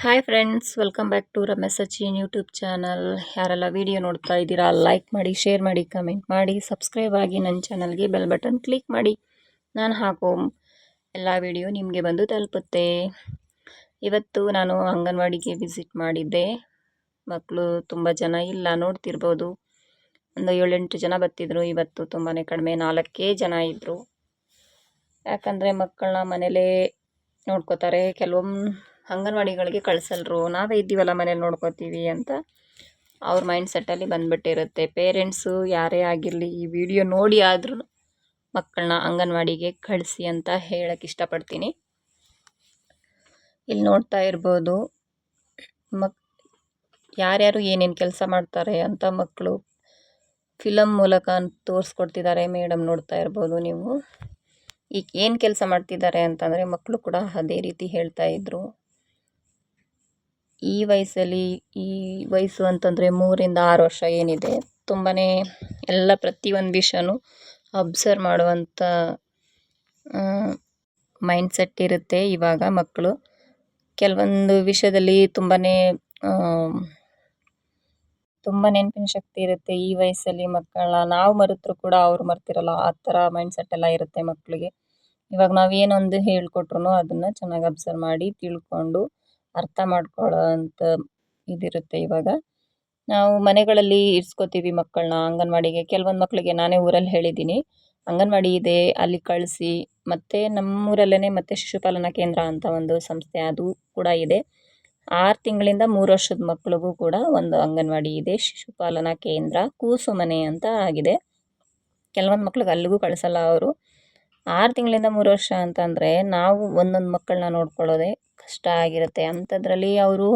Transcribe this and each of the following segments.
Hi friends welcome back to Ramesh Sachin YouTube channel ಯಾರೆಲ್ಲ video ನೋಡ್ತಾ ಇದ್ದೀರಾ like ಮಾಡಿ ಶೇರ್ ಮಾಡಿ ಕಮೆಂಟ್ ಮಾಡಿ ಸಬ್ಸ್ಕ್ರೈಬ್ ಆಗಿ ನನ್ನ ಚಾನಲ್ಗೆ ಬೆಲ್ ಬಟನ್ ಕ್ಲಿಕ್ ಮಾಡಿ. ನಾನು ಹಾಕೋ ಎಲ್ಲ ವಿಡಿಯೋ ನಿಮಗೆ ಬಂದು ತಲುಪುತ್ತೆ. ಇವತ್ತು ನಾನು ಅಂಗನವಾಡಿಗೆ ವಿಸಿಟ್ ಮಾಡಿದ್ದೆ. ಮಕ್ಕಳು ತುಂಬ ಜನ ಇಲ್ಲ, ನೋಡ್ತಿರ್ಬೋದು. ಒಂದು ಏಳೆಂಟು ಜನ ಬರ್ತಿದ್ರು, ಇವತ್ತು ತುಂಬಾ ಕಡಿಮೆ ನಾಲ್ಕೇ ಜನ ಇದ್ದರು ಯಾಕಂದರೆ ಮಕ್ಕಳನ್ನ ಮನೇಲೇ ನೋಡ್ಕೋತಾರೆ. ಕೆಲವೊಮ್ಮೆ ಅಂಗನವಾಡಿಗಳಿಗೆ ಕಳಿಸಲ್ರು. ನಾವೇ ಇದ್ದೀವಲ್ಲ ಮನೇಲಿ ನೋಡ್ಕೋತೀವಿ ಅಂತ ಅವ್ರ ಮೈಂಡ್ ಸೆಟ್ಟಲ್ಲಿ ಬಂದುಬಿಟ್ಟಿರುತ್ತೆ. ಪೇರೆಂಟ್ಸು ಯಾರೇ ಆಗಿರಲಿ ಈ ವಿಡಿಯೋ ನೋಡಿ ಆದ್ರೂ ಮಕ್ಕಳನ್ನ ಅಂಗನವಾಡಿಗೆ ಕಳಿಸಿ ಅಂತ ಹೇಳಕ್ಕೆ ಇಷ್ಟಪಡ್ತೀನಿ. ಇಲ್ಲಿ ನೋಡ್ತಾ ಇರ್ಬೋದು, ಮಕ್, ಯಾರ್ಯಾರು ಏನೇನು ಕೆಲಸ ಮಾಡ್ತಾರೆ ಅಂತ ಮಕ್ಕಳು ಫಿಲಮ್ ಮೂಲಕ ತೋರಿಸ್ಕೊಡ್ತಿದ್ದಾರೆ ಮೇಡಮ್ ನೋಡ್ತಾ ಇರ್ಬೋದು ನೀವು. ಈಗ ಏನು ಕೆಲಸ ಮಾಡ್ತಿದ್ದಾರೆ ಅಂತಂದರೆ ಮಕ್ಕಳು ಕೂಡ ಅದೇ ರೀತಿ ಹೇಳ್ತಾ ಇದ್ರು. ಈ ವಯಸ್ಸಲ್ಲಿ, ಈ ವಯಸ್ಸು ಅಂತಂದರೆ ಮೂರಿಂದ ಆರು ವರ್ಷ ಏನಿದೆ ತುಂಬಾ ಎಲ್ಲ ಪ್ರತಿಯೊಂದು ವಿಷಯನೂ ಅಬ್ಸರ್ವ್ ಮಾಡುವಂಥ ಮೈಂಡ್ಸೆಟ್ ಇರುತ್ತೆ ಇವಾಗ ಮಕ್ಕಳು ಕೆಲವೊಂದು ವಿಷಯದಲ್ಲಿ ತುಂಬಾ ತುಂಬ ನೆನಪಿನ ಶಕ್ತಿ ಇರುತ್ತೆ ಈ ವಯಸ್ಸಲ್ಲಿ ಮಕ್ಕಳ ನಾವು ಮರೆತರೂ ಕೂಡ ಅವ್ರು ಮರ್ತಿರಲ್ಲ, ಆ ಥರ ಮೈಂಡ್ಸೆಟ್ ಎಲ್ಲ ಇರುತ್ತೆ ಮಕ್ಕಳಿಗೆ ಇವಾಗ ನಾವು ಏನೊಂದು ಹೇಳ್ಕೊಟ್ರು ಅದನ್ನು ಚೆನ್ನಾಗಿ ಅಬ್ಸರ್ವ್ ಮಾಡಿ ತಿಳ್ಕೊಂಡು ಅರ್ಥ ಮಾಡ್ಕೊಳ್ಳೋ ಅಂತ ಇದಿರುತ್ತೆ ಇವಾಗ. ನಾವು ಮನೆಗಳಲ್ಲಿ ಇರಿಸ್ಕೋತೀವಿ ಮಕ್ಕಳನ್ನ ಅಂಗನವಾಡಿಗೆ. ಕೆಲವೊಂದು ಮಕ್ಕಳಿಗೆ ನಾನೇ ಊರಲ್ಲಿ ಹೇಳಿದ್ದೀನಿ ಅಂಗನವಾಡಿ ಇದೆ, ಅಲ್ಲಿ ಕಳಿಸಿ, ಮತ್ತು ನಮ್ಮೂರಲ್ಲೇ ಮತ್ತು ಶಿಶುಪಾಲನಾ ಕೇಂದ್ರ ಅಂತ ಒಂದು ಸಂಸ್ಥೆ ಅದು ಕೂಡ ಇದೆ. ಆರು ತಿಂಗಳಿಂದ ಮೂರು ವರ್ಷದ ಮಕ್ಕಳಿಗೂ ಕೂಡ ಒಂದು ಅಂಗನವಾಡಿ ಇದೆ, ಶಿಶುಪಾಲನಾ ಕೇಂದ್ರ, ಕೂಸು ಮನೆ ಅಂತ ಆಗಿದೆ. ಕೆಲವೊಂದು ಮಕ್ಳಿಗೆ ಅಲ್ಲಿಗೂ ಕಳಿಸಲ್ಲ ಅವರು. ಆರು ತಿಂಗಳಿಂದ ಮೂರು ವರ್ಷ ಅಂತಂದರೆ ನಾವು ಒಂದೊಂದು ಮಕ್ಕಳನ್ನ ನೋಡ್ಕೊಳ್ಳೋದೇ ಕಷ್ಟ ಆಗಿರುತ್ತೆ. ಅಂಥದ್ರಲ್ಲಿ ಅವರು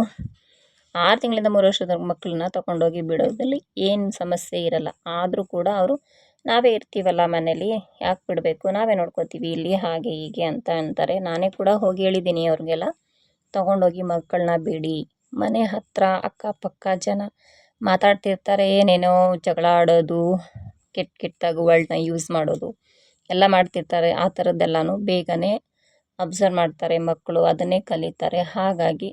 ಆರು ತಿಂಗಳಿಂದ ಮೂರು ವರ್ಷದ ಮಕ್ಕಳನ್ನ ತಗೊಂಡೋಗಿ ಬಿಡೋದ್ರಲ್ಲಿ ಏನು ಸಮಸ್ಯೆ ಇರಲ್ಲ. ಆದರೂ ಕೂಡ ಅವರು ನಾವೇ ಇರ್ತೀವಲ್ಲ ಮನೇಲಿ, ಯಾಕೆ ಬಿಡಬೇಕು? ನಾವೇ ನೋಡ್ಕೋತೀವಿ, ಇಲ್ಲಿ ಹಾಗೆ, ಹೀಗೆ ಅಂತ ಅಂತಾರೆ. ನಾನೇ ಕೂಡ ಹೋಗಿ ಹೇಳಿದ್ದೀನಿ ಅವ್ರಿಗೆಲ್ಲ, ತೊಗೊಂಡೋಗಿ ಮಕ್ಕಳನ್ನ ಬಿಡಿ. ಮನೆ ಹತ್ತಿರ ಅಕ್ಕಪಕ್ಕ ಜನ ಮಾತಾಡ್ತಿರ್ತಾರೆ, ಏನೇನೋ ಜಗಳ ಆಡೋದು, ಕೆಟ್ಟ ಕೆಟ್ಟದಾಗಿ ವರ್ಡ್ನ ಯೂಸ್ ಮಾಡೋದು, ಎಲ್ಲ ಮಾಡ್ತಿರ್ತಾರೆ. ಆ ಥರದ್ದೆಲ್ಲನೂ ಬೇಗನೆ ಅಬ್ಸರ್ವ್ ಮಾಡ್ತಾರೆ ಮಕ್ಕಳು, ಅದನ್ನೇ ಕಲಿತಾರೆ. ಹಾಗಾಗಿ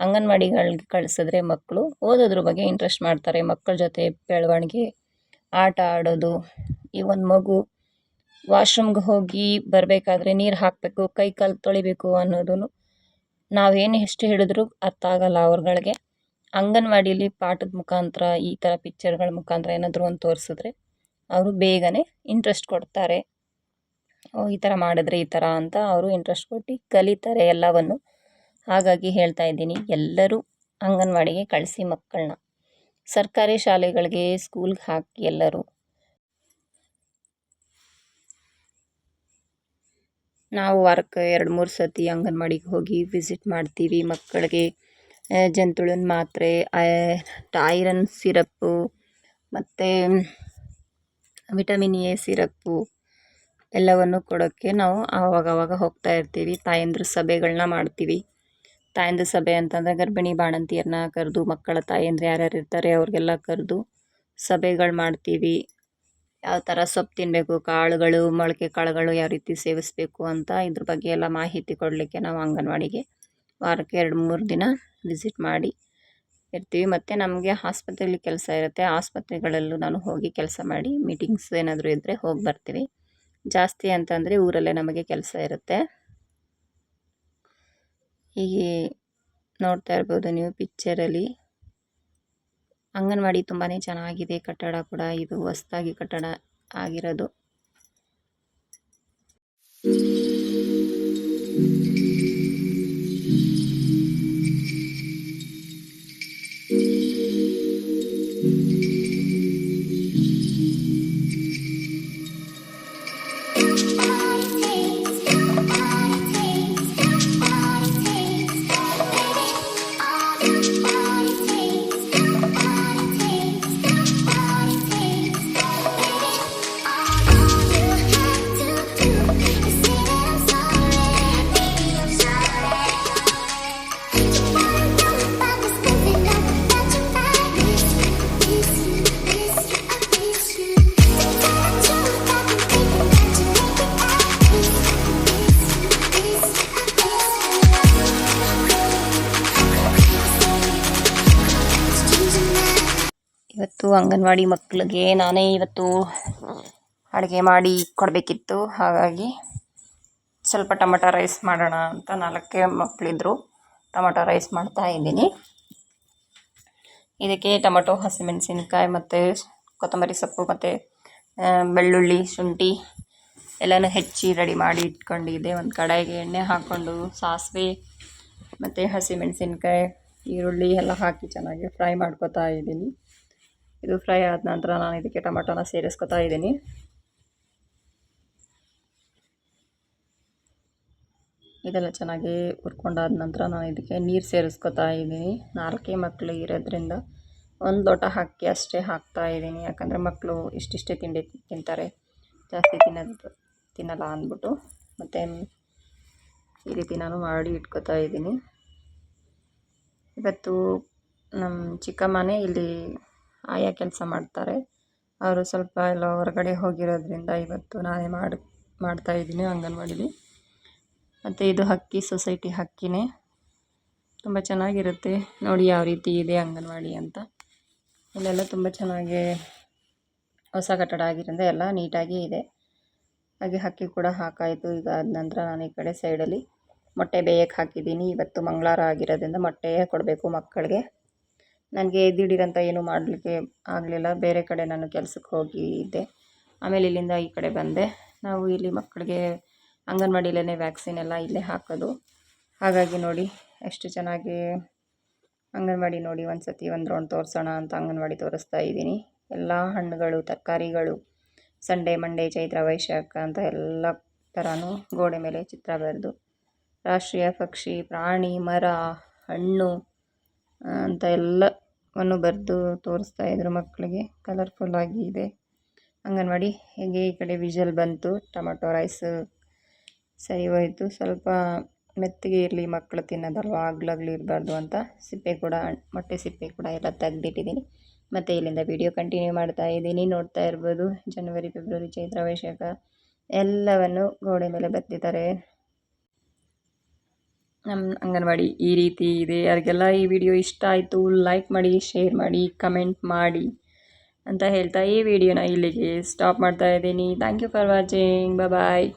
ಅಂಗನವಾಡಿಗಳಿಗೆ ಕಳಿಸಿದ್ರೆ ಮಕ್ಕಳು ಓದೋದ್ರ ಬಗ್ಗೆ ಇಂಟ್ರೆಸ್ಟ್ ಮಾಡ್ತಾರೆ. ಮಕ್ಕಳ ಜೊತೆ ಬೆಳವಣಿಗೆ, ಆಟ ಆಡೋದು, ಈ ಒಂದು ಮಗು ವಾಶ್ರೂಮ್ಗೆ ಹೋಗಿ ಬರಬೇಕಾದ್ರೆ ನೀರು ಹಾಕಬೇಕು, ಕೈ ಕಾಲು ತೊಳಿಬೇಕು ಅನ್ನೋದನ್ನು ನಾವೇನು ಎಷ್ಟು ಹೇಳಿದ್ರು ಅರ್ಥ ಆಗಲ್ಲ ಅವ್ರಗಳಿಗೆ. ಅಂಗನವಾಡಿಲಿ ಪಾಠದ ಮುಖಾಂತರ ಈ ಥರ ಪಿಕ್ಚರ್ಗಳ ಮುಖಾಂತರ ಏನಾದರೂ ಒಂದು ತೋರಿಸಿದ್ರೆ ಅವರು ಬೇಗನೆ ಇಂಟ್ರೆಸ್ಟ್ ಕೊಡ್ತಾರೆ. ಈ ಥರ ಮಾಡಿದ್ರೆ ಈ ಥರ ಅಂತ ಅವರು ಇಂಟ್ರೆಸ್ಟ್ ಕೊಟ್ಟು ಕಲಿತಾರೆ ಎಲ್ಲವನ್ನು. ಹಾಗಾಗಿ ಹೇಳ್ತಾ ಇದ್ದೀನಿ, ಎಲ್ಲರೂ ಅಂಗನವಾಡಿಗೆ ಕಳಿಸಿ ಮಕ್ಕಳನ್ನ. ಸರ್ಕಾರಿ ಶಾಲೆಗಳಿಗೆ ಸ್ಕೂಲ್ಗೆ ಹಾಕಿ ಎಲ್ಲರೂ. ನಾವು ವಾರಕ್ಕೆ ಎರಡು ಮೂರು ಸತಿ ಅಂಗನವಾಡಿಗೆ ಹೋಗಿ ವಿಸಿಟ್ ಮಾಡ್ತೀವಿ ಮಕ್ಕಳಿಗೆ. ಜಂತುಳಿನ ಮಾತ್ರೆ ಐರನ್ ಸಿರಪ್ಪು ಮತ್ತು ವಿಟಮಿನ್ ಎ ಸಿರಪ್ಪು ಎಲ್ಲವನ್ನು ಕೊಡೋಕ್ಕೆ ನಾವು ಆವಾಗವಾಗ ಹೋಗ್ತಾ ಇರ್ತೀವಿ. ತಾಯಂದ್ರ ಸಭೆಗಳನ್ನ ಮಾಡ್ತೀವಿ. ತಾಯಂದ್ರ ಸಭೆ ಅಂತಂದರೆ ಗರ್ಭಿಣಿ ಬಾಣಂತಿಯರನ್ನ ಕರೆದು, ಮಕ್ಕಳ ತಾಯಂದ್ರು ಯಾರ್ಯಾರು ಇರ್ತಾರೆ ಅವ್ರಿಗೆಲ್ಲ ಕರೆದು ಸಭೆಗಳು ಮಾಡ್ತೀವಿ. ಯಾವ ಥರ ಸೊಪ್ಪು ತಿನ್ನಬೇಕು ಕಾಳುಗಳು, ಮೊಳಕೆ ಕಾಳುಗಳು ಯಾವ ರೀತಿ ಸೇವಿಸಬೇಕು ಅಂತ ಇದ್ರ ಬಗ್ಗೆ ಎಲ್ಲ ಮಾಹಿತಿ ಕೊಡಲಿಕ್ಕೆ ನಾವು ಅಂಗನವಾಡಿಗೆ ವಾರಕ್ಕೆ ಎರಡು ಮೂರು ದಿನ ವಿಸಿಟ್ ಮಾಡಿ ಇರ್ತೀವಿ. ಮತ್ತು ನಮಗೆ ಆಸ್ಪತ್ರೆಯಲ್ಲಿ ಕೆಲಸ ಇರುತ್ತೆ. ಆಸ್ಪತ್ರೆಗಳಲ್ಲೂ ನಾನು ಹೋಗಿ ಕೆಲಸ ಮಾಡಿ ಮೀಟಿಂಗ್ಸ್ ಏನಾದರೂ ಇದ್ದರೆ ಹೋಗಿ ಬರ್ತೀವಿ. ಜಾಸ್ತಿ ಅಂತಂದರೆ ಊರಲ್ಲೇ ನಮಗೆ ಕೆಲಸ ಇರುತ್ತೆ. ಹೀಗೆ ನೋಡ್ತಾ ಇರ್ಬೋದು ನೀವು ಪಿಕ್ಚರಲ್ಲಿ ಅಂಗನವಾಡಿ ತುಂಬಾ ಚೆನ್ನಾಗಿದೆ. ಕಟ್ಟಡ ಕೂಡ ಇದು ಹೊಸ್ದಾಗಿ ಕಟ್ಟಡ ಆಗಿರೋದು. ಇವತ್ತು ಅಂಗನವಾಡಿ ಮಕ್ಕಳಿಗೆ ನಾನೇ ಇವತ್ತು ಅಡುಗೆ ಮಾಡಿ ಕೊಡಬೇಕಿತ್ತು. ಹಾಗಾಗಿ ಸ್ವಲ್ಪ ಟೊಮಟೊ ರೈಸ್ ಮಾಡೋಣ ಅಂತ ನಾಲ್ಕೇ ಮಕ್ಕಳಿದ್ರು ಟೊಮಟೊ ರೈಸ್ ಮಾಡ್ತಾ ಇದ್ದೀನಿ. ಇದಕ್ಕೆ ಟೊಮಟೊ, ಹಸಿಮೆಣಸಿನ್ಕಾಯಿ ಮತ್ತು ಕೊತ್ತಂಬರಿ ಸೊಪ್ಪು ಮತ್ತು ಬೆಳ್ಳುಳ್ಳಿ, ಶುಂಠಿ ಎಲ್ಲನೂ ಹೆಚ್ಚಿ ರೆಡಿ ಮಾಡಿ ಇಟ್ಕೊಂಡಿದ್ದೆ. ಒಂದು ಕಡಾಯಿಗೆ ಎಣ್ಣೆ ಹಾಕ್ಕೊಂಡು ಸಾಸಿವೆ ಮತ್ತು ಹಸಿಮೆಣಸಿನ್ಕಾಯಿ, ಈರುಳ್ಳಿ ಎಲ್ಲ ಹಾಕಿ ಚೆನ್ನಾಗಿ ಫ್ರೈ ಮಾಡ್ಕೋತಾ ಇದ್ದೀನಿ. ಇದು ಫ್ರೈ ಆದ ನಂತರ ನಾನು ಇದಕ್ಕೆ ಟೊಮೆಟೊನ ಸೇರಿಸ್ಕೊತಾ ಇದ್ದೀನಿ. ಇದೆಲ್ಲ ಚೆನ್ನಾಗಿ ಹುರ್ಕೊಂಡಾದ ನಂತರ ನಾನು ಇದಕ್ಕೆ ನೀರು ಸೇರಿಸ್ಕೊತಾ ಇದ್ದೀನಿ. ನಾಲ್ಕೇ ಮಕ್ಕಳು ಇರೋದ್ರಿಂದ ಒಂದು ಲೋಟ ಹಾಕಿ ಅಷ್ಟೇ ಹಾಕ್ತಾ ಇದ್ದೀನಿ. ಯಾಕಂದರೆ ಮಕ್ಕಳು ಇಷ್ಟಿಷ್ಟೇ ತಿಂಡಿ ತಿಂತಾರೆ. ಜಾಸ್ತಿ ತಿನ್ನೋದು ತಿನ್ನಲ್ಲ ಅಂದ್ಬಿಟ್ಟು. ಮತ್ತು ಈ ರೀತಿ ನಾನು ಮಾಡಿ ಇಟ್ಕೊತಾ ಇದ್ದೀನಿ. ಇವತ್ತು ನಮ್ಮ ಚಿಕ್ಕಮ್ಮನೇ ಇಲ್ಲಿ ಆಯಾ ಕೆಲಸ ಮಾಡ್ತಾರೆ. ಅವರು ಸ್ವಲ್ಪ ಎಲ್ಲ ಹೊರಗಡೆ ಹೋಗಿರೋದ್ರಿಂದ ಇವತ್ತು ನಾನೇ ಮಾಡಿ ಮಾಡ್ತಾಯಿದ್ದೀನಿ ಅಂಗನವಾಡಿಲಿ. ಮತ್ತು ಇದು ಹಕ್ಕಿ, ಸೊಸೈಟಿ ಹಕ್ಕಿನೇ. ತುಂಬ ಚೆನ್ನಾಗಿರುತ್ತೆ. ನೋಡಿ ಯಾವ ರೀತಿ ಇದೆ ಅಂಗನವಾಡಿ ಅಂತ. ಇಲ್ಲೆಲ್ಲ ತುಂಬ ಚೆನ್ನಾಗಿ ಹೊಸ ಕಟ್ಟಡ ಆಗಿರೋದ್ರಿಂದ ಎಲ್ಲ ನೀಟಾಗಿ ಇದೆ. ಹಾಗೆ ಹಕ್ಕಿ ಕೂಡ ಹಾಕಾಯಿತು. ಈಗ ಆದ ನಂತರ ನಾನು ಈ ಕಡೆ ಸೈಡಲ್ಲಿ ಮೊಟ್ಟೆ ಬೇಯಕ್ಕೆ ಹಾಕಿದ್ದೀನಿ. ಇವತ್ತು ಮಂಗಳವಾರ ಆಗಿರೋದ್ರಿಂದ ಮೊಟ್ಟೆ ಕೊಡಬೇಕು ಮಕ್ಕಳಿಗೆ. ನನಗೆ ದಿಢೀರಂತ ಏನೂ ಮಾಡಲಿಕ್ಕೆ ಆಗಲಿಲ್ಲ. ಬೇರೆ ಕಡೆ ನಾನು ಕೆಲ್ಸಕ್ಕೆ ಹೋಗಿದ್ದೆ. ಆಮೇಲೆ ಇಲ್ಲಿಂದ ಈ ಕಡೆ ಬಂದೆ. ನಾವು ಇಲ್ಲಿ ಮಕ್ಕಳಿಗೆ ಅಂಗನವಾಡಿಲೇ ವ್ಯಾಕ್ಸಿನ್ ಎಲ್ಲ ಇಲ್ಲೇ ಹಾಕೋದು. ಹಾಗಾಗಿ ನೋಡಿ ಎಷ್ಟು ಚೆನ್ನಾಗಿ ಅಂಗನವಾಡಿ ನೋಡಿ ಒಂದು ಸತಿ ಒಂದು ರೌಂಡ್ ತೋರಿಸೋಣ ಅಂತ ಅಂಗನವಾಡಿ ತೋರಿಸ್ತಾ ಇದ್ದೀನಿ. ಎಲ್ಲ ಹಣ್ಣುಗಳು, ತರಕಾರಿಗಳು, ಸಂಡೇ, ಮಂಡೇ, ಚೈತ್ರ, ವೈಶಾಖ ಅಂತ ಎಲ್ಲ ಥರನೂ ಗೋಡೆ ಮೇಲೆ ಚಿತ್ರ ಬರೆದು ರಾಷ್ಟ್ರೀಯ ಪಕ್ಷಿ, ಪ್ರಾಣಿ, ಮರ, ಹಣ್ಣು ಅಂತ ಎಲ್ಲವನ್ನು ಬರೆದು ತೋರಿಸ್ತಾ ಇದ್ದರು ಮಕ್ಕಳಿಗೆ. ಕಲರ್ಫುಲ್ಲಾಗಿ ಇದೆ. ಅಂಗನವಾಡಿ ಹೇಗೆ ಈ ಕಡೆ ವಿಷಲ್ ಬಂತು? ಟೊಮೊಟೊ ರೈಸ್ ಸರಿ ಹೋಯಿತು. ಸ್ವಲ್ಪ ಮೆತ್ತಗೆ ಇರಲಿ ಮಕ್ಕಳು ತಿನ್ನೋದಲ್ವ? ಆಗ್ಲಾಗ್ಲಿ ಇರಬಾರ್ದು ಅಂತ ಸಿಪ್ಪೆ ಕೂಡ, ಮೊಟ್ಟೆ ಸಿಪ್ಪೆ ಕೂಡ ಎಲ್ಲ ತೆಗೆದಿಟ್ಟಿದ್ದೀನಿ. ಮತ್ತು ಇಲ್ಲಿಂದ ವಿಡಿಯೋ ಕಂಟಿನ್ಯೂ ಮಾಡ್ತಾ ಇದ್ದೀನಿ. ನೋಡ್ತಾ ಇರ್ಬೋದು ಜನವರಿ ಫೆಬ್ರವರಿ ಚೈತ್ರ ವೈಶಾಖ ಎಲ್ಲವನ್ನು ಗೋಡೆ ಮೇಲೆ ಬರೆದಿದ್ದಾರೆ. ನಮ್ಮ ಅಂಗನವಾಡಿ ಈ ರೀತಿ ಇದೆ. ಯಾರಿಗೆಲ್ಲ ಈ ವಿಡಿಯೋ ಇಷ್ಟ ಆಯಿತು ಲೈಕ್ ಮಾಡಿ ಶೇರ್ ಮಾಡಿ ಕಮೆಂಟ್ ಮಾಡಿ ಅಂತ ಹೇಳ್ತಾ ಈ ವಿಡಿಯೋನ ಇಲ್ಲಿಗೆ ಸ್ಟಾಪ್ ಮಾಡ್ತಾ ಇದ್ದೀನಿ. Thank you for watching bye